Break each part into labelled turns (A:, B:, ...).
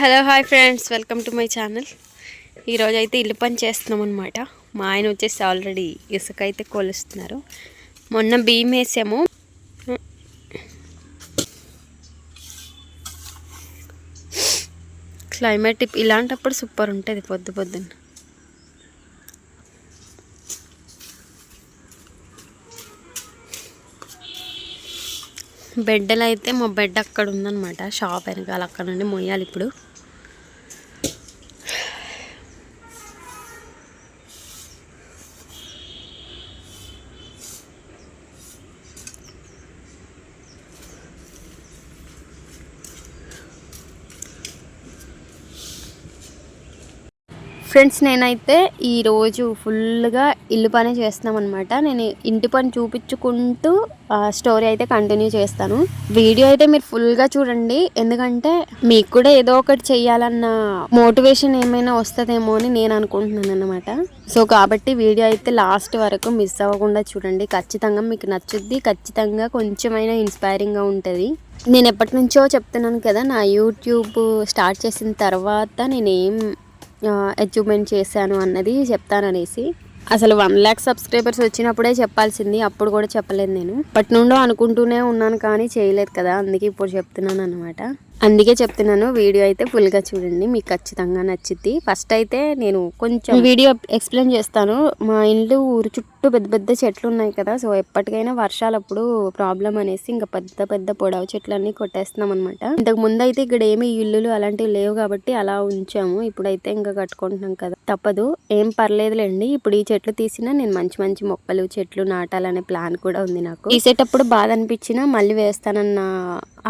A: hello hi friends welcome to my channel ఈరోజు అయితే ఇల్లు పని చేస్తున్నాం అనమాట మా ఆయన వచ్చేసి ఆల్రెడీ ఇసుక అయితే కొలుస్తున్నారు మొన్న బియ్యం వేసాము క్లైమేట్ ఇలాంటప్పుడు సూపర్ ఉంటుంది పొద్దు పొద్దున్న బెడ్డలు అయితే మా బెడ్ అక్కడ ఉందనమాట షాప్ వెనకాల అక్కడ నుండి మొయ్యాలి ఇప్పుడు ఫ్రెండ్స్ నేనైతే ఈరోజు ఫుల్గా ఇల్లు పని చేస్తున్నామన్నమాట నేను ఇంటి పని చూపించుకుంటూ స్టోరీ అయితే కంటిన్యూ చేస్తాను వీడియో అయితే మీరు ఫుల్గా చూడండి ఎందుకంటే మీకు కూడా ఏదో ఒకటి చేయాలన్న మోటివేషన్ ఏమైనా వస్తుందేమో అని నేను అనుకుంటున్నాను అనమాట సో కాబట్టి వీడియో అయితే లాస్ట్ వరకు మిస్ అవ్వకుండా చూడండి ఖచ్చితంగా మీకు నచ్చుద్ది ఖచ్చితంగా కొంచెమైనా ఇన్స్పైరింగ్గా ఉంటుంది నేను ఎప్పటి నుంచో చెప్తున్నాను కదా నా యూట్యూబ్ స్టార్ట్ చేసిన తర్వాత నేనేం అచీవ్మెంట్ చేశాను అన్నది చెప్తాననేసి అసలు వన్ ల్యాక్ సబ్స్క్రైబర్స్ వచ్చినప్పుడే చెప్పాల్సింది అప్పుడు కూడా చెప్పలేదు నేను అప్పటి నుండో అనుకుంటూనే ఉన్నాను కానీ చేయలేదు కదా అందుకే ఇప్పుడు చెప్తున్నాను అనమాట అందుకే చెప్తున్నాను వీడియో అయితే ఫుల్గా చూడండి మీకు ఖచ్చితంగా నచ్చింది ఫస్ట్ అయితే నేను కొంచెం వీడియో ఎక్స్ప్లెయిన్ చేస్తాను మా ఇంట్లో ఊరు చుట్టూ పెద్ద పెద్ద చెట్లు ఉన్నాయి కదా సో ఎప్పటికైనా వర్షాలప్పుడు ప్రాబ్లం అనేసి ఇంకా పెద్ద పెద్ద పొడవ చెట్లన్నీ కొట్టేస్తున్నాం అనమాట ఇంతకు ముందు అయితే ఇక్కడ ఏమి ఇల్లులు అలాంటివి లేవు కాబట్టి అలా ఉంచాము ఇప్పుడైతే ఇంకా కట్టుకుంటున్నాం కదా తప్పదు ఏం పర్లేదులేండి ఇప్పుడు ఈ చెట్లు తీసినా నేను మంచి మంచి మొక్కలు చెట్లు నాటాలనే ప్లాన్ కూడా ఉంది నాకు తీసేటప్పుడు బాధ అనిపించినా మళ్ళీ వేస్తానన్న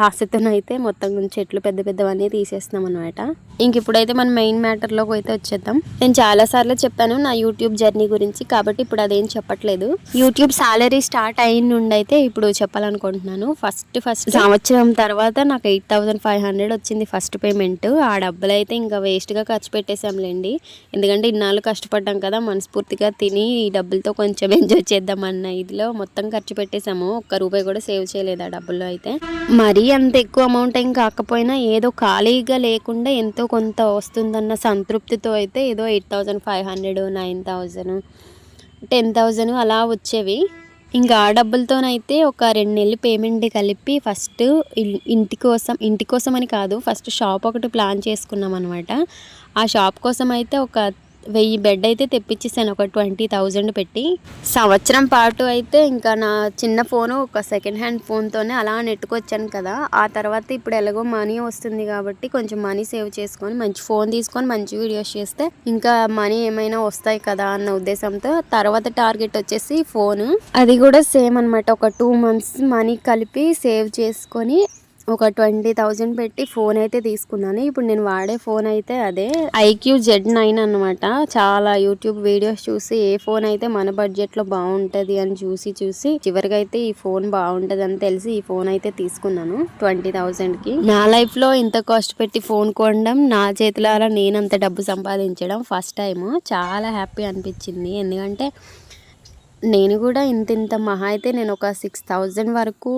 A: ఆశతోనైతే మొత్తం చెట్లు పెద్ద పెద్దవన్నీ తీసేస్తున్నాం అనమాట ఇంక ఇప్పుడైతే మనం మెయిన్ మ్యాటర్లోకి అయితే వచ్చేద్దాం నేను చాలాసార్లు చెప్పాను నా యూట్యూబ్ జర్నీ గురించి కాబట్టి ఇప్పుడు అదేం చెప్పట్లేదు యూట్యూబ్ సాలరీ స్టార్ట్ అయిన నుండి అయితే ఇప్పుడు చెప్పాలనుకుంటున్నాను ఫస్ట్ ఫస్ట్ సంవత్సరం తర్వాత నాకు ఎయిట్ థౌసండ్ ఫైవ్ హండ్రెడ్ వచ్చింది ఫస్ట్ పేమెంట్ ఆ డబ్బులు అయితే ఇంకా వేస్ట్గా ఖర్చు పెట్టేశాంలేండి ఎందుకంటే ఇన్నాళ్ళు కష్టపడ్డాం కదా మనస్ఫూర్తిగా తిని ఈ డబ్బులతో కొంచెం ఎంజాయ్ చేద్దాం అన్న ఇదిలో మొత్తం ఖర్చు పెట్టేశాము ఒక్క రూపాయి కూడా సేవ్ చేయలేదు ఆ డబ్బుల్లో అయితే మరి అంత ఎక్కువ అమౌంట్ ఏం కాకపోయినా ఏదో ఖాళీగా లేకుండా ఎంతో కొంత వస్తుందన్న సంతృప్తితో అయితే ఏదో eight thousand five hundred nine thousand ten thousand అలా వచ్చేవి ఇంకా ఆ డబ్బులతోనైతే ఒక రెండు నెలలు పేమెంట్ కలిపి ఫస్ట్ ఇంటి కోసం ఇంటి కోసం అని కాదు ఫస్ట్ షాప్ ఒకటి ప్లాన్ చేసుకున్నాం అనమాట ఆ షాప్ కోసం అయితే ఒక వెయ్యి బెడ్ అయితే తెప్పించేసాను ఒక ట్వంటీ థౌజండ్ పెట్టి సంవత్సరం పాటు అయితే ఇంకా నా చిన్న ఫోను ఒక సెకండ్ హ్యాండ్ ఫోన్తోనే అలా నెట్టుకొచ్చాను కదా ఆ తర్వాత ఇప్పుడు ఎలాగో మనీ వస్తుంది కాబట్టి కొంచెం మనీ సేవ్ చేసుకొని మంచి ఫోన్ తీసుకొని మంచి వీడియోస్ చేస్తే ఇంకా మనీ ఏమైనా వస్తాయి కదా అన్న ఉద్దేశంతో తర్వాత టార్గెట్ వచ్చేసి ఫోను అది కూడా సేమ్ అనమాట ఒక టూ మంత్స్ మనీ కలిపి సేవ్ చేసుకొని ఒక ట్వంటీ థౌజండ్ పెట్టి ఫోన్ అయితే తీసుకున్నాను ఇప్పుడు నేను వాడే ఫోన్ అయితే అదే ఐక్యూ జెడ్ నైన్ అనమాట చాలా యూట్యూబ్ వీడియోస్ చూసి ఏ ఫోన్ అయితే మన బడ్జెట్లో బాగుంటుంది అని చూసి చూసి చివరికి అయితే ఈ ఫోన్ బాగుంటది అని తెలిసి ఈ ఫోన్ అయితే తీసుకున్నాను ట్వంటీ థౌజండ్కి నా లైఫ్లో ఇంత కాస్ట్ పెట్టి ఫోన్ కొనడం నా చేతుల నేనంత డబ్బు సంపాదించడం ఫస్ట్ టైం చాలా హ్యాపీ అనిపించింది ఎందుకంటే నేను కూడా ఇంత ఇంత మహా అయితే నేను ఒక సిక్స్ థౌజండ్ వరకు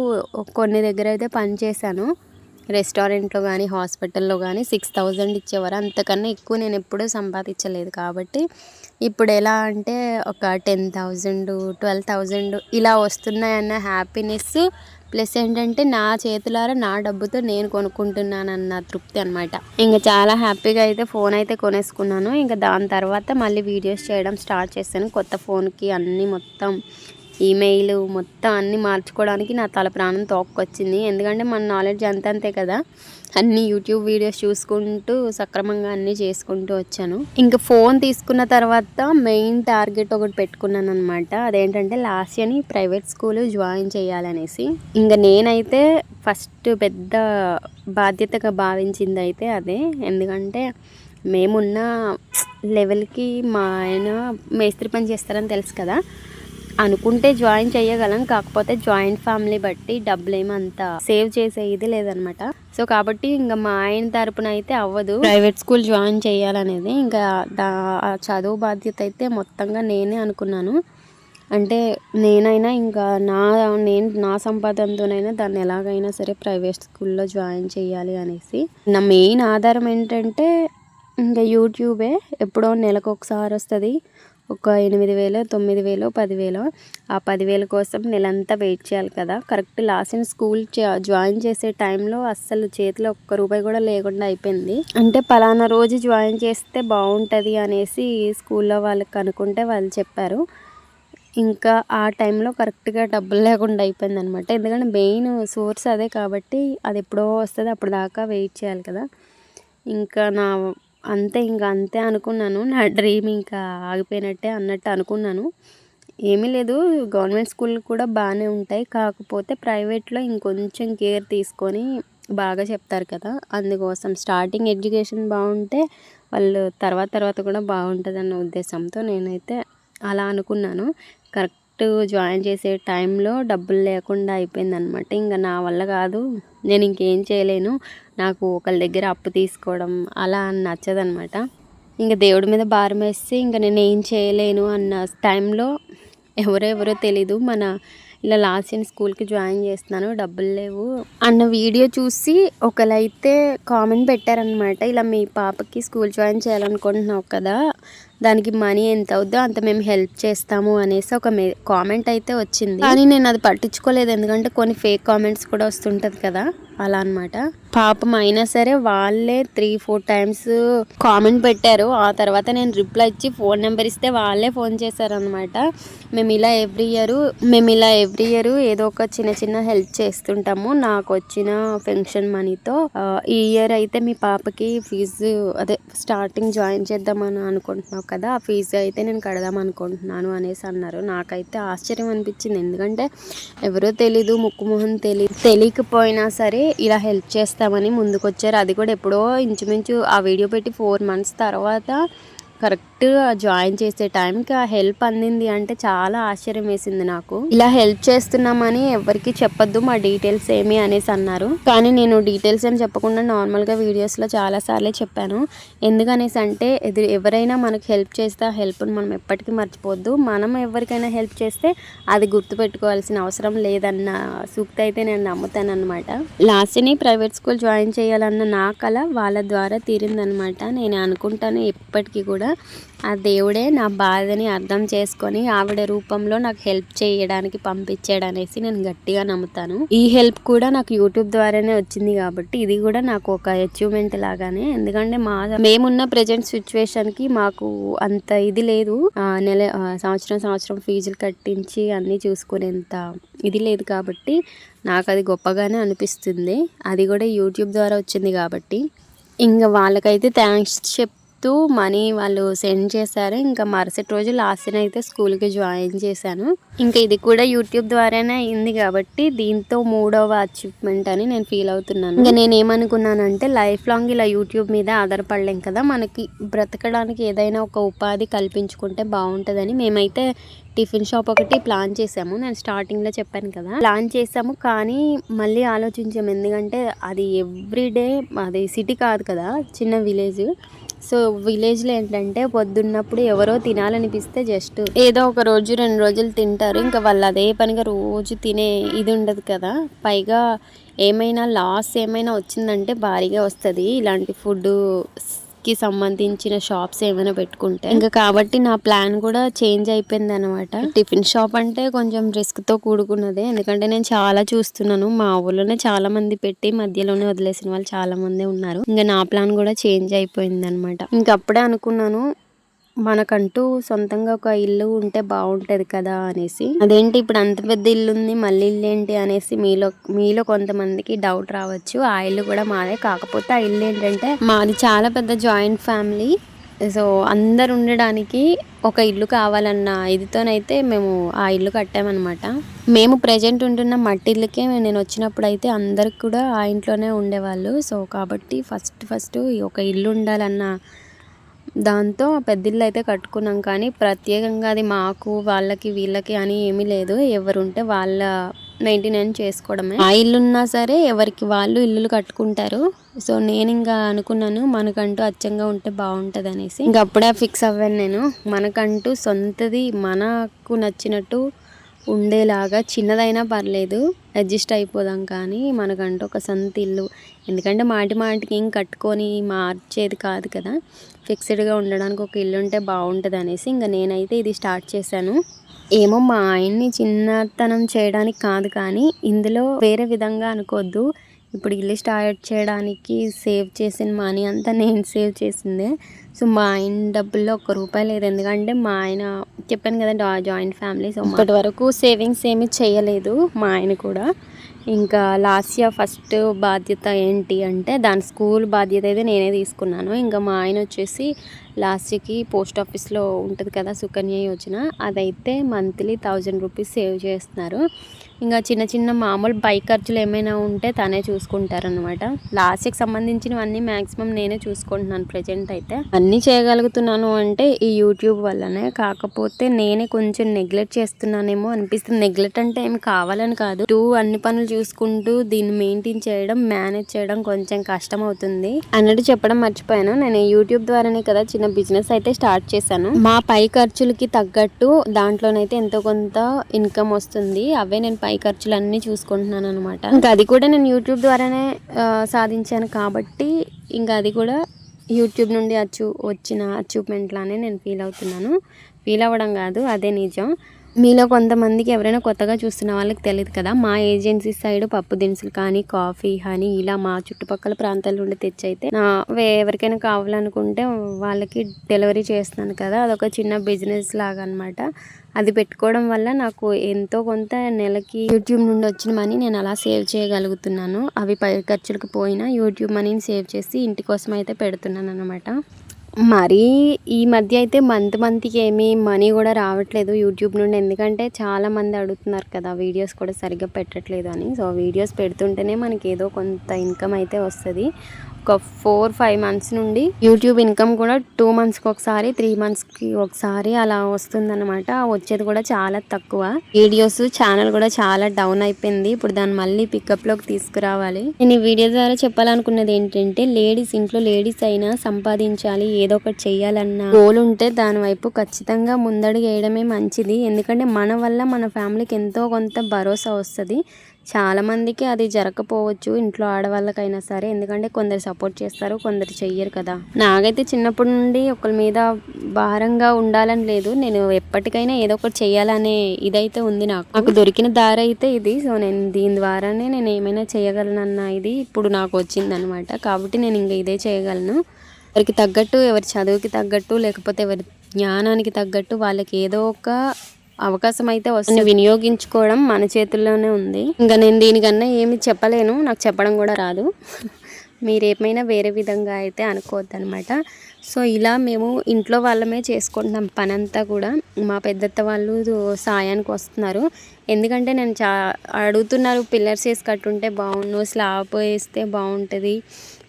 A: కొన్ని దగ్గర అయితే పనిచేశాను రెస్టారెంట్లో కానీ హాస్పిటల్లో కానీ సిక్స్ థౌజండ్ ఇచ్చేవారు అంతకన్నా ఎక్కువ నేను ఎప్పుడూ సంపాదించలేదు కాబట్టి ఇప్పుడు ఎలా అంటే ఒక టెన్ థౌజండ్ ట్వెల్వ్ థౌజండ్ ఇలా వస్తున్నాయన్న హ్యాపీనెస్ ప్లస్ ఏంటంటే నా చేతులారా నా డబ్బుతో నేను కొనుక్కుంటున్నాను అన్న తృప్తి అనమాట ఇంకా చాలా హ్యాపీగా అయితే ఫోన్ అయితే కొనేసుకున్నాను ఇంకా దాని తర్వాత మళ్ళీ వీడియోస్ చేయడం స్టార్ట్ చేశాను కొత్త ఫోన్కి అన్నీ మొత్తం ఈమెయిల్ మొత్తం అన్నీ మార్చుకోవడానికి నా తల ప్రాణం తోక్కొచ్చింది ఎందుకంటే మన నాలెడ్జ్ అంతంతే కదా అన్ని యూట్యూబ్ వీడియోస్ చూసుకుంటూ సక్రమంగా అన్నీ చేసుకుంటూ వచ్చాను ఇంకా ఫోన్ తీసుకున్న తర్వాత మెయిన్ టార్గెట్ ఒకటి పెట్టుకున్నాను అనమాట అదేంటంటే లాస్ట్ ఇయర్ని ప్రైవేట్ స్కూల్ జాయిన్ చేయాలనేసి ఇంకా నేనైతే ఫస్ట్ పెద్ద బాధ్యతగా భావించింది అయితే అదే ఎందుకంటే మేమున్న లెవెల్కి మా ఆయన మేస్త్రి పని చేస్తారని తెలుసు కదా అనుకుంటే జాయిన్ చేయగలం కాకపోతే జాయింట్ ఫ్యామిలీ బట్టి డబ్బులు ఏమంతా సేవ్ చేసే ఇది లేదనమాట సో కాబట్టి ఇంకా మా ఆయన తరపున అయితే అవ్వదు ప్రైవేట్ స్కూల్ జాయిన్ చేయాలనేది ఇంకా చదువు బాధ్యత అయితే మొత్తంగా నేనే అనుకున్నాను అంటే నేనైనా ఇంకా నా నేను నా సంపాదనతోనైనా దాన్ని ఎలాగైనా సరే ప్రైవేట్ స్కూల్లో జాయిన్ చేయాలి అనేసి నా మెయిన్ ఆధారం ఏంటంటే ఇంకా యూట్యూబే ఎప్పుడో నెలకు ఒకసారి వస్తుంది ఒక ఎనిమిది వేలు తొమ్మిది వేలు పదివేలు ఆ పదివేల కోసం నెలంతా వెయిట్ చేయాలి కదా correct last time school join చేసే టైంలో అస్సలు చేతిలో ఒక్క రూపాయి కూడా లేకుండా అయిపోయింది అంటే పలానా రోజు జాయిన్ చేస్తే బాగుంటుంది అనేసి స్కూల్లో వాళ్ళకి కనుక్కుంటే వాళ్ళు చెప్పారు ఇంకా ఆ టైంలో కరెక్ట్గా డబ్బులు లేకుండా అయిపోయింది అనమాట ఎందుకంటే మెయిన్ సోర్స్ అదే కాబట్టి అది ఎప్పుడో వస్తుంది అప్పుడు దాకా వెయిట్ చేయాలి కదా ఇంకా నా అంతే ఇంకా అంతే అనుకున్నాను నా డ్రీమ్ ఇంకా ఆగిపోయినట్టే అన్నట్టు అనుకున్నాను ఏమీ లేదు గవర్నమెంట్ స్కూల్ కూడా బాగానే ఉంటాయి కాకపోతే ప్రైవేట్లో ఇంకొంచెం కేర్ తీసుకొని బాగా చెప్తారు కదా అందుకోసం స్టార్టింగ్ ఎడ్యుకేషన్ బాగుంటే వాళ్ళు తర్వాత తర్వాత కూడా బాగుంటుంది అన్న ఉద్దేశంతో నేనైతే అలా అనుకున్నాను కరెక్ట్ ప్రాజెక్ట్ జాయిన్ చేసే టైంలో డబ్బులు లేకుండా అయిపోయిందనమాట ఇంకా నా వల్ల కాదు నేను ఇంకేం చేయలేను నాకు ఒకళ్ళ దగ్గర అప్పు తీసుకోవడం అలా అని నచ్చదనమాట ఇంకా దేవుడి మీద భారం వేసి ఇంకా నేను ఏం చేయలేను అన్న టైంలో ఎవరెవరో తెలీదు మన ఇలా లాస్ట్ ఇయర్ స్కూల్కి జాయిన్ చేస్తున్నాను డబ్బులు లేవు అన్న వీడియో చూసి ఒకరైతే కామెంట్ పెట్టారనమాట ఇలా మీ పాపకి స్కూల్ జాయిన్ చేయాలనుకుంటున్నావు కదా దానికి మనీ ఎంత అవుద్దో అంత మేము హెల్ప్ చేస్తాము అనేసి ఒక కామెంట్ అయితే వచ్చింది కానీ నేను అది పట్టించుకోలేదు ఎందుకంటే కొన్ని ఫేక్ కామెంట్స్ కూడా వస్తుంటుంది కదా అలా అనమాట పాపం అయినా సరే వాళ్ళే త్రీ ఫోర్ టైమ్స్ కామెంట్ పెట్టారు ఆ తర్వాత నేను రిప్లై ఇచ్చి ఫోన్ నెంబర్ ఇస్తే వాళ్ళే ఫోన్ అనమాట మేము ఇలా ఎవ్రీ ఇయర్ మేము ఇలా ఎవ్రీ ఇయర్ ఏదో ఒక చిన్న చిన్న హెల్ప్ చేస్తుంటాము నాకు వచ్చిన ఫెన్షన్ మనీతో ఈ ఇయర్ అయితే మీ పాపకి ఫీజు అదే స్టార్టింగ్ జాయిన్ చేద్దామని అనుకుంటున్నావు కదా ఆ ఫీజు అయితే నేను కడదాం అనుకుంటున్నాను అనేసి అన్నారు నాకైతే ఆశ్చర్యం అనిపించింది ఎందుకంటే ఎవరో తెలీదు ముక్కు మొహం తెలియకపోయినా సరే ఇలా హెల్ప్ చేస్తామని ముందుకొచ్చారు అది కూడా ఎప్పుడో ఇంచుమించు ఆ వీడియో పెట్టి ఫోర్ మంత్స్ తర్వాత కరెక్ట్ కరెక్ట్ జాయిన్ చేసే టైంకి ఆ హెల్ప్ అందింది అంటే చాలా ఆశ్చర్యం వేసింది నాకు ఇలా హెల్ప్ చేస్తున్నామని ఎవరికి చెప్పొద్దు మా డీటెయిల్స్ ఏమి అనేసి అన్నారు కానీ నేను డీటెయిల్స్ ఏం చెప్పకుండా నార్మల్గా వీడియోస్లో చాలా సార్లే చెప్పాను ఎందుకనేసి అంటే ఎవరైనా మనకు హెల్ప్ చేస్తే ఆ హెల్ప్ను మనం ఎప్పటికీ మర్చిపోద్దు మనం ఎవరికైనా హెల్ప్ చేస్తే అది గుర్తుపెట్టుకోవాల్సిన అవసరం లేదన్న సూక్తి అయితే నేను నమ్ముతాను అనమాట లాస్ట్ని ప్రైవేట్ స్కూల్ జాయిన్ చేయాలన్న నా కళ వాళ్ళ ద్వారా తీరిందనమాట నేను అనుకుంటాను ఎప్పటికీ కూడా ఆ దేవుడే నా బాధని అర్థం చేసుకొని ఆవిడ రూపంలో నాకు హెల్ప్ చేయడానికి పంపించాడు అనేసి నేను గట్టిగా నమ్ముతాను ఈ హెల్ప్ కూడా నాకు యూట్యూబ్ ద్వారానే వచ్చింది కాబట్టి ఇది కూడా నాకు ఒక అచీవ్మెంట్ లాగానే ఎందుకంటే మా మేమున్న ప్రజెంట్ సిచ్యువేషన్ కి మాకు అంత ఇది లేదు నెల సంవత్సరం సంవత్సరం ఫీజులు కట్టించి అన్నీ చూసుకునేంత ఇది లేదు కాబట్టి నాకు అది గొప్పగానే అనిపిస్తుంది అది కూడా యూట్యూబ్ ద్వారా వచ్చింది కాబట్టి ఇంకా వాళ్ళకైతే థ్యాంక్స్ చెప్ చెప్తూ మనీ వాళ్ళు సెండ్ చేశారు ఇంకా మరుసటి రోజు లాస్ట్ని అయితే స్కూల్కి జాయిన్ చేశాను ఇంకా ఇది కూడా యూట్యూబ్ ద్వారానే అయింది కాబట్టి దీంతో మూడవ అచీవ్మెంట్ అని నేను ఫీల్ అవుతున్నాను ఇంకా నేను ఏమనుకున్నానంటే లైఫ్ లాంగ్ ఇలా యూట్యూబ్ మీద ఆధారపడలేం కదా మనకి బ్రతకడానికి ఏదైనా ఒక ఉపాధి కల్పించుకుంటే బాగుంటుందని మేమైతే టిఫిన్ షాప్ ఒకటి ప్లాన్ చేసాము నేను స్టార్టింగ్లో చెప్పాను కదా ప్లాన్ చేసాము కానీ మళ్ళీ ఆలోచించాము ఎందుకంటే అది ఎవ్రీడే అది సిటీ కాదు కదా చిన్న విలేజ్ సో విలేజ్లో ఏంటంటే పొద్దున్నప్పుడు ఎవరో తినాలనిపిస్తే జస్ట్ ఏదో ఒక రోజు రెండు రోజులు తింటారు ఇంకా వాళ్ళు అదే పనిగా రోజు తినే ఇది ఉండదు కదా పైగా ఏమైనా లాస్ ఏమైనా వచ్చిందంటే భారీగా వస్తుంది ఇలాంటి ఫుడ్ కి సంబంధించిన షాప్స్ ఏమైనా పెట్టుకుంటే ఇంకా కాబట్టి నా ప్లాన్ కూడా చేంజ్ అయిపోయింది అనమాట టిఫిన్ షాప్ అంటే కొంచెం రిస్క్ తో కూడుకున్నదే ఎందుకంటే నేను చాలా చూస్తున్నాను మా ఊళ్ళోనే చాలా మంది పెట్టి మధ్యలోనే వదిలేసిన వాళ్ళు చాలా మంది ఉన్నారు ఇంకా నా ప్లాన్ కూడా చేంజ్ అయిపోయింది అనమాట ఇంకప్పుడే అనుకున్నాను మనకంటూ సొంతంగా ఒక ఇల్లు ఉంటే బాగుంటుంది కదా అనేసి అదేంటి ఇప్పుడు అంత పెద్ద ఇల్లు ఉంది మళ్ళీ ఇల్లు ఏంటి అనేసి మీలో మీలో కొంతమందికి డౌట్ రావచ్చు ఆ ఇల్లు కూడా మాదే కాకపోతే ఆ ఇల్లు ఏంటంటే మాది చాలా పెద్ద జాయింట్ ఫ్యామిలీ సో అందరు ఉండడానికి ఒక ఇల్లు కావాలన్న ఇదితోనైతే మేము ఆ ఇల్లు కట్టామన్నమాట మేము ప్రజెంట్ ఉంటున్న మట్టి ఇల్లుకే నేను వచ్చినప్పుడు అయితే అందరికి కూడా ఆ ఇంట్లోనే ఉండేవాళ్ళు సో కాబట్టి ఫస్ట్ ఫస్ట్ ఒక ఇల్లు ఉండాలన్న దాంతో పెద్ద ఇల్లు అయితే కట్టుకున్నాం కానీ ప్రత్యేకంగా అది మాకు వాళ్ళకి వీళ్ళకి అని ఏమీ లేదు ఎవరుంటే వాళ్ళ మెయింటెనెన్స్ చేసుకోవడమే ఆ ఇల్లు ఉన్నా సరే ఎవరికి వాళ్ళు ఇల్లులు కట్టుకుంటారు సో నేను ఇంకా అనుకున్నాను మనకంటూ అచ్చంగా ఉంటే బాగుంటుంది అనేసి ఇంకా అప్పుడే ఫిక్స్ అవ్వాను నేను మనకంటూ సొంతది మనకు నచ్చినట్టు ఉండేలాగా చిన్నదైనా పర్లేదు అడ్జస్ట్ అయిపోదాం కానీ మనకంటూ ఒక సొంత ఇల్లు ఎందుకంటే మాటి మాటికి ఏం కట్టుకొని మార్చేది కాదు కదా ఫిక్స్డ్గా ఉండడానికి ఒక ఇల్లు ఉంటే బాగుంటుంది అనేసి ఇంకా నేనైతే ఇది స్టార్ట్ చేశాను ఏమో మా ఆయన్ని చిన్నతనం చేయడానికి కాదు కానీ ఇందులో వేరే విధంగా అనుకోవద్దు ఇప్పుడు ఇల్లు స్టార్ట్ చేయడానికి సేవ్ చేసిన మనీ అంతా నేను సేవ్ చేసిందే సో మా ఆయన డబ్బుల్లో ఒక్క రూపాయి లేదు ఎందుకంటే మా ఆయన చెప్పాను కదా జాయింట్ ఫ్యామిలీ సో ఇప్పటి వరకు సేవింగ్స్ ఏమీ చేయలేదు మా ఆయన కూడా ఇంకా లాస్ట్ ఇయర్ ఫస్ట్ బాధ్యత ఏంటి అంటే దాని స్కూల్ బాధ్యత అయితే నేనే తీసుకున్నాను ఇంకా మా ఆయన వచ్చేసి లాస్ట్కి పోస్ట్ ఆఫీస్లో ఉంటుంది కదా సుకన్య యోజన అదైతే మంత్లీ థౌజండ్ రూపీస్ సేవ్ చేస్తున్నారు ఇంకా చిన్న చిన్న మామూలు బైక్ ఖర్చులు ఏమైనా ఉంటే తనే చూసుకుంటారనమాట లాస్ట్కి సంబంధించినవన్నీ మ్యాక్సిమం నేనే చూసుకుంటున్నాను ప్రజెంట్ అయితే అన్నీ చేయగలుగుతున్నాను అంటే ఈ యూట్యూబ్ వల్లనే కాకపోతే నేనే కొంచెం నెగ్లెక్ట్ చేస్తున్నానేమో అనిపిస్తుంది నెగ్లెక్ట్ అంటే ఏమి కావాలని కాదు టూ అన్ని పనులు చూసుకుంటూ దీన్ని మెయింటైన్ చేయడం మేనేజ్ చేయడం కొంచెం కష్టం అవుతుంది అన్నట్టు చెప్పడం మర్చిపోయాను నేను యూట్యూబ్ ద్వారానే కదా చిన్న బిజినెస్ అయితే స్టార్ట్ చేశాను మా పై ఖర్చులకి తగ్గట్టు దాంట్లోనైతే ఎంతో కొంత ఇన్కమ్ వస్తుంది అవే నేను పై ఖర్చులు అన్ని చూసుకుంటున్నాను అనమాట ఇంకా అది కూడా నేను యూట్యూబ్ ద్వారానే సాధించాను కాబట్టి ఇంకా అది కూడా యూట్యూబ్ నుండి అచీవ్ వచ్చిన అచీవ్మెంట్లానే నేను ఫీల్ అవుతున్నాను ఫీల్ అవ్వడం కాదు అదే నిజం మీలో కొంతమందికి ఎవరైనా కొత్తగా చూస్తున్న వాళ్ళకి తెలియదు కదా మా ఏజెన్సీ సైడ్ పప్పు దినుసులు కానీ కాఫీ కానీ ఇలా మా చుట్టుపక్కల ప్రాంతాల నుండి తెచ్చైతే నా ఎవరికైనా కావాలనుకుంటే వాళ్ళకి డెలివరీ చేస్తున్నాను కదా అదొక చిన్న బిజినెస్ లాగా అనమాట అది పెట్టుకోవడం వల్ల నాకు ఎంతో కొంత నెలకి యూట్యూబ్ నుండి వచ్చిన మనీ నేను అలా సేవ్ చేయగలుగుతున్నాను అవి పై ఖర్చులకు పోయినా యూట్యూబ్ మనీని సేవ్ చేసి ఇంటి కోసం అయితే పెడుతున్నాను అనమాట మరీ ఈ మధ్య అయితే మంత్ మంత్కి ఏమీ మనీ కూడా రావట్లేదు యూట్యూబ్ నుండి ఎందుకంటే చాలామంది అడుగుతున్నారు కదా వీడియోస్ కూడా సరిగ్గా పెట్టట్లేదు అని సో వీడియోస్ పెడుతుంటేనే మనకి ఏదో కొంత ఇన్కమ్ అయితే వస్తుంది ఒక ఫోర్ ఫైవ్ మంత్స్ నుండి యూట్యూబ్ ఇన్కమ్ కూడా టూ మంత్స్కి ఒకసారి త్రీ మంత్స్కి ఒకసారి అలా వస్తుందన్నమాట వచ్చేది కూడా చాలా తక్కువ వీడియోస్ ఛానల్ కూడా చాలా డౌన్ అయిపోయింది ఇప్పుడు దాన్ని మళ్ళీ పికప్లోకి తీసుకురావాలి నేను ఈ వీడియో ద్వారా చెప్పాలనుకున్నది ఏంటంటే లేడీస్ ఇంట్లో లేడీస్ అయినా సంపాదించాలి ఏదో ఒకటి చేయాలన్న గోల్ ఉంటే దాని వైపు ఖచ్చితంగా ముందడుగు వేయడమే మంచిది ఎందుకంటే మన వల్ల మన ఫ్యామిలీకి ఎంతో కొంత భరోసా వస్తుంది చాలామందికి అది జరగకపోవచ్చు ఇంట్లో ఆడవాళ్ళకైనా సరే ఎందుకంటే కొందరు సపోర్ట్ చేస్తారు కొందరు చెయ్యరు కదా నాకైతే చిన్నప్పటి నుండి ఒకరి మీద భారంగా ఉండాలని లేదు నేను ఎప్పటికైనా ఏదో ఒకటి చేయాలనే ఇదైతే ఉంది నాకు నాకు దొరికిన దారి అయితే ఇది సో నేను దీని ద్వారానే నేను ఏమైనా చేయగలనన్న ఇది ఇప్పుడు నాకు వచ్చింది అనమాట కాబట్టి నేను ఇంకా ఇదే చేయగలను ఎవరికి తగ్గట్టు ఎవరి చదువుకి తగ్గట్టు లేకపోతే ఎవరి జ్ఞానానికి తగ్గట్టు వాళ్ళకి ఏదో ఒక అవకాశం అయితే వస్తుంది వినియోగించుకోవడం మన చేతుల్లోనే ఉంది ఇంకా నేను దీనికన్నా ఏమి చెప్పలేను నాకు చెప్పడం కూడా రాదు మీరు ఏమైనా వేరే విధంగా అయితే అనుకోవద్దు అనమాట సో ఇలా మేము ఇంట్లో వాళ్ళమే చేసుకుంటున్నాం పని అంతా కూడా మా పెద్దత్త వాళ్ళు సాయానికి వస్తున్నారు ఎందుకంటే నేను చా అడుగుతున్నారు పిల్లర్స్ వేసి కట్టుంటే బాగుండు స్లాబ్ వేస్తే బాగుంటుంది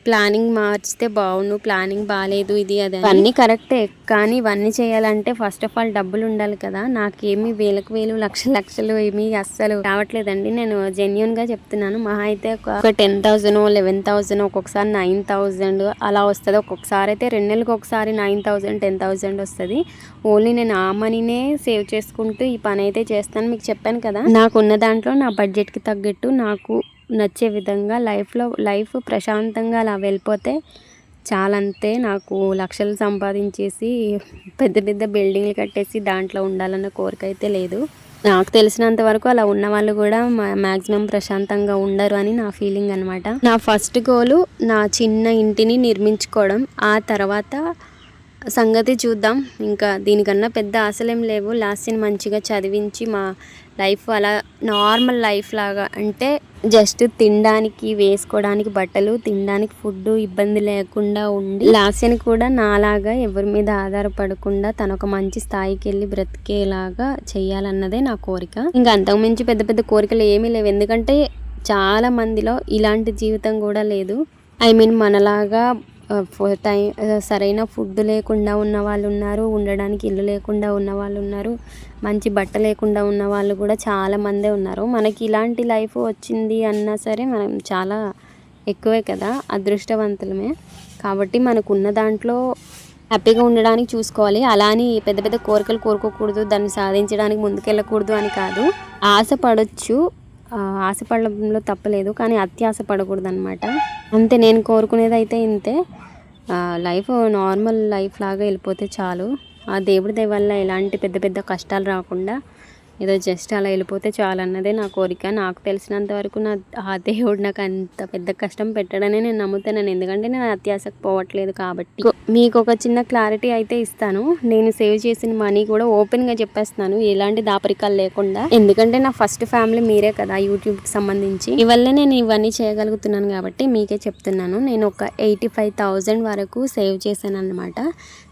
A: ప్లానింగ్ మార్చితే బాగుండు ప్లానింగ్ బాగాలేదు ఇది అది అన్నీ కరెక్టే కానీ ఇవన్నీ చేయాలంటే ఫస్ట్ ఆఫ్ ఆల్ డబ్బులు ఉండాలి కదా నాకేమి వేలకు వేలు లక్ష లక్షలు ఏమి అస్సలు రావట్లేదండి నేను జెన్యున్గా చెప్తున్నాను మహా అయితే ఒక టెన్ థౌజండ్ లెవెన్ థౌసండ్ ఒక్కొక్కసారి నైన్ థౌసండ్ అలా వస్తుంది ఒక్కొక్కసారి అయితే రెండు నెలలకు ఒకసారి నైన్ థౌజండ్ టెన్ థౌసండ్ వస్తుంది ఓన్లీ నేను ఆ మనీనే సేవ్ చేసుకుంటూ ఈ పని అయితే చేస్తాను మీకు చెప్పాను కదా నాకున్న దాంట్లో నా బడ్జెట్కి తగ్గట్టు నాకు నచ్చే విధంగా లైఫ్లో లైఫ్ ప్రశాంతంగా అలా వెళ్ళిపోతే చాలంతే నాకు లక్షలు సంపాదించేసి పెద్ద పెద్ద బిల్డింగ్లు కట్టేసి దాంట్లో ఉండాలన్న కోరిక అయితే లేదు నాకు తెలిసినంత వరకు అలా ఉన్న వాళ్ళు కూడా మ్యాక్సిమం ప్రశాంతంగా ఉండరు అని నా ఫీలింగ్ అనమాట నా ఫస్ట్ గోలు నా చిన్న ఇంటిని నిర్మించుకోవడం ఆ తర్వాత సంగతి చూద్దాం ఇంకా దీనికన్నా పెద్ద ఆశలేం లేవు లాస్ట్ని మంచిగా చదివించి మా లైఫ్ అలా నార్మల్ లైఫ్ లాగా అంటే జస్ట్ తినడానికి వేసుకోవడానికి బట్టలు తినడానికి ఫుడ్ ఇబ్బంది లేకుండా ఉండి లాస్యని కూడా నాలాగా ఎవరి మీద ఆధారపడకుండా తన ఒక మంచి స్థాయికి వెళ్ళి బ్రతికేలాగా చేయాలన్నదే నా కోరిక ఇంకా అంతకుమించి పెద్ద పెద్ద కోరికలు ఏమీ లేవు ఎందుకంటే చాలా మందిలో ఇలాంటి జీవితం కూడా లేదు ఐ మీన్ మనలాగా టైం సరైన ఫుడ్ లేకుండా ఉన్న వాళ్ళు ఉన్నారు ఉండడానికి ఇల్లు లేకుండా ఉన్న వాళ్ళు ఉన్నారు మంచి బట్ట లేకుండా ఉన్న వాళ్ళు కూడా చాలామందే ఉన్నారు మనకి ఇలాంటి లైఫ్ వచ్చింది అన్నా సరే మనం చాలా ఎక్కువే కదా అదృష్టవంతులమే కాబట్టి మనకున్న దాంట్లో హ్యాపీగా ఉండడానికి చూసుకోవాలి అలానే పెద్ద పెద్ద కోరికలు కోరుకోకూడదు దాన్ని సాధించడానికి ముందుకెళ్ళకూడదు అని కాదు ఆశ ఆశపడడంలో తప్పలేదు కానీ అత్యాశ పడకూడదనమాట అంతే నేను కోరుకునేది అయితే ఇంతే లైఫ్ నార్మల్ లైఫ్ లాగా వెళ్ళిపోతే చాలు ఆ దేవుడి దయ వల్ల ఎలాంటి పెద్ద పెద్ద కష్టాలు రాకుండా ఏదో జస్ట్ అలా వెళ్ళిపోతే చాలన్నదే నా కోరిక నాకు తెలిసినంత వరకు నా ఆ దేవుడు నాకు అంత పెద్ద కష్టం పెట్టడనే నేను నమ్ముతాను ఎందుకంటే నేను అత్యాశకు పోవట్లేదు కాబట్టి మీకు ఒక చిన్న క్లారిటీ అయితే ఇస్తాను నేను సేవ్ చేసిన మనీ కూడా ఓపెన్గా చెప్పేస్తున్నాను ఎలాంటి దాపరికాలు లేకుండా ఎందుకంటే నా ఫస్ట్ ఫ్యామిలీ మీరే కదా కి సంబంధించి ఇవల్లే నేను ఇవన్నీ చేయగలుగుతున్నాను కాబట్టి మీకే చెప్తున్నాను నేను ఒక ఎయిటీ ఫైవ్ థౌజండ్ వరకు సేవ్ చేశాను అనమాట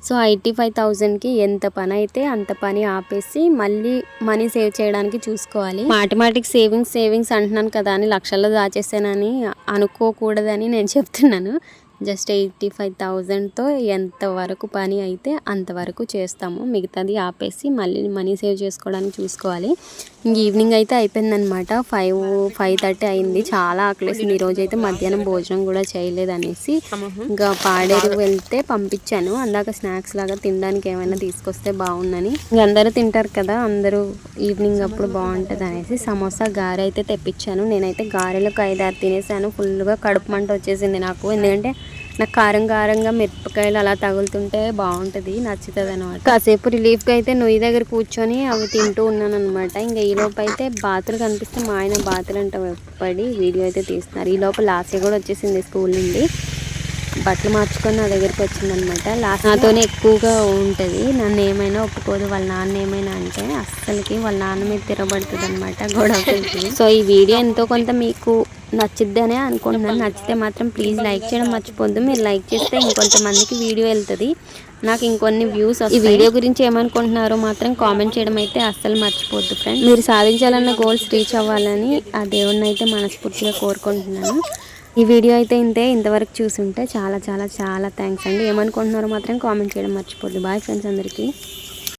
A: సో ఎయిటీ ఫైవ్ థౌజండ్కి ఎంత పని అయితే అంత పని ఆపేసి మళ్ళీ మనీ సేవ్ చేయడానికి చూసుకోవాలి మాటిమాటిక్ సేవింగ్స్ సేవింగ్స్ అంటున్నాను కదా అని లక్షల్లో దాచేసానని అనుకోకూడదని నేను చెప్తున్నాను జస్ట్ ఎయిటీ ఫైవ్ థౌజండ్తో ఎంతవరకు పని అయితే అంతవరకు చేస్తాము మిగతాది ఆపేసి మళ్ళీ మనీ సేవ్ చేసుకోవడానికి చూసుకోవాలి ఇంక ఈవినింగ్ అయితే అయిపోయిందనమాట ఫైవ్ ఫైవ్ థర్టీ అయింది చాలా ఆకలేసింది ఈరోజు అయితే మధ్యాహ్నం భోజనం కూడా చేయలేదనేసి ఇంకా పాడేరు వెళ్తే పంపించాను అందాక స్నాక్స్ లాగా తినడానికి ఏమైనా తీసుకొస్తే బాగుందని ఇంక అందరూ తింటారు కదా అందరూ ఈవినింగ్ అప్పుడు బాగుంటుంది అనేసి సమోసా గారె అయితే తెప్పించాను నేనైతే గారెలకు ఐదారు తినేసాను ఫుల్గా కడుపు మంట వచ్చేసింది నాకు ఎందుకంటే నాకు కారం కారంగా మిరపకాయలు అలా తగులుతుంటే బాగుంటుంది నచ్చుతుంది అనమాట కాసేపు రిలీఫ్గా అయితే నొయ్యి దగ్గర కూర్చొని అవి తింటూ ఉన్నాను అనమాట ఇంకా లోపు అయితే బాతులు కనిపిస్తే మా ఆయన బాతులు అంట పడి వీడియో అయితే తీస్తున్నారు ఈలోపు లాస్ట్ కూడా వచ్చేసింది స్కూల్ నుండి బట్టలు మార్చుకొని నా దగ్గరికి వచ్చిందనమాట లాస్ట్ నాతోనే ఎక్కువగా ఉంటుంది నన్ను ఏమైనా ఒప్పుకోదు వాళ్ళ నాన్న ఏమైనా అంటే అస్సలకి వాళ్ళ నాన్న మీద తిరగబడుతుంది అనమాట గొడవ సో ఈ వీడియో ఎంతో కొంత మీకు నచ్చుద్ది అనే అనుకుంటున్నాను నచ్చితే మాత్రం ప్లీజ్ లైక్ చేయడం మర్చిపోద్దు మీరు లైక్ చేస్తే ఇంకొంతమందికి వీడియో వెళ్తుంది నాకు ఇంకొన్ని వ్యూస్ ఈ వీడియో గురించి ఏమనుకుంటున్నారో మాత్రం కామెంట్ చేయడం అయితే అస్సలు మర్చిపోద్దు ఫ్రెండ్స్ మీరు సాధించాలన్న గోల్స్ రీచ్ అవ్వాలని ఆ దేవుణ్ణి అయితే మనస్ఫూర్తిగా కోరుకుంటున్నాను ఈ వీడియో అయితే ఇంతే ఇంతవరకు ఉంటే చాలా చాలా చాలా థ్యాంక్స్ అండి ఏమనుకుంటున్నారో మాత్రం కామెంట్ చేయడం మర్చిపోద్దు బాయ్ ఫ్రెండ్స్ అందరికీ